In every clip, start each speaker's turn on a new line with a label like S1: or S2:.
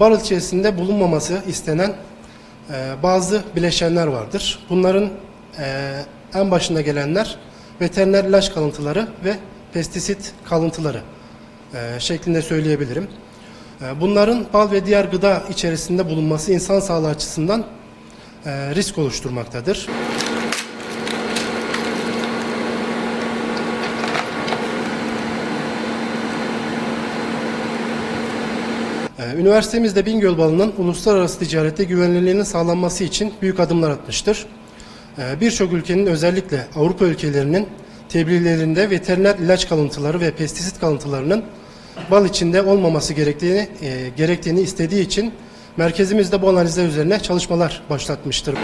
S1: Bal içerisinde bulunmaması istenen e, bazı bileşenler vardır. Bunların e, en başında gelenler veteriner ilaç kalıntıları ve pestisit kalıntıları e, şeklinde söyleyebilirim. E, bunların bal ve diğer gıda içerisinde bulunması insan sağlığı açısından e, risk oluşturmaktadır. Üniversitemizde Bingöl balının uluslararası ticarette güvenilirliğinin sağlanması için büyük adımlar atmıştır. Ee, Birçok ülkenin özellikle Avrupa ülkelerinin tebliğlerinde veteriner ilaç kalıntıları ve pestisit kalıntılarının bal içinde olmaması gerektiğini e, gerektiğini istediği için merkezimizde bu analizler üzerine çalışmalar başlatmıştır.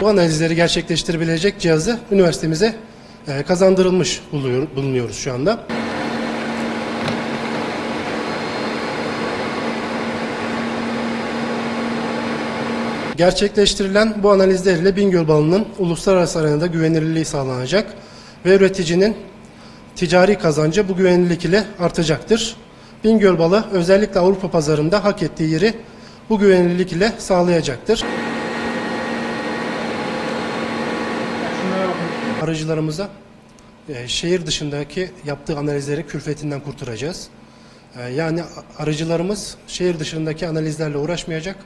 S1: Bu analizleri gerçekleştirebilecek cihazı üniversitemize kazandırılmış buluyor, bulunuyoruz şu anda. Gerçekleştirilen bu analizlerle Bingöl balının uluslararası arenada güvenilirliği sağlanacak ve üreticinin ticari kazancı bu güvenilirlik ile artacaktır. Bingöl balı özellikle Avrupa pazarında hak ettiği yeri bu güvenilirlik ile sağlayacaktır. Aracılarımıza e, şehir dışındaki yaptığı analizleri külfetinden kurtaracağız. E, Yani aracılarımız şehir dışındaki analizlerle uğraşmayacak.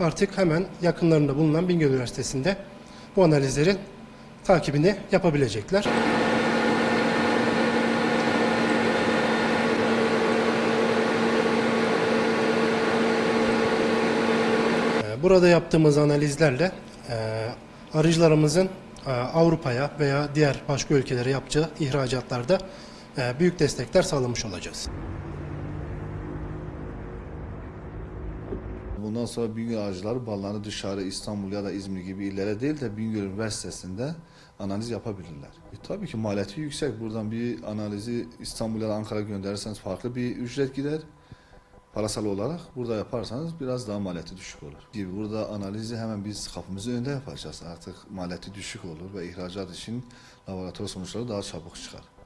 S1: Artık hemen yakınlarında bulunan Bingöl Üniversitesi'nde bu analizlerin takibini yapabilecekler. E, Burada yaptığımız analizlerle e, arıcılarımızın Avrupa'ya veya diğer başka ülkelere yapacağı ihracatlarda e, büyük destekler sağlamış olacağız.
S2: Bundan sonra Bingöl arıcıları ballarını dışarı İstanbul ya da İzmir gibi illere değil de Bingöl Üniversitesi'nde analiz yapabilirler. E, tabii ki maliyeti yüksek. Buradan bir analizi İstanbul ya da Ankara gönderirseniz farklı bir ücret gider. Parasal olarak burada yaparsanız biraz daha maliyeti düşük olur. Burada analizi hemen biz kapımızın önünde yapacağız. Artık maliyeti düşük olur ve ihracat için laboratuvar sonuçları daha çabuk çıkar.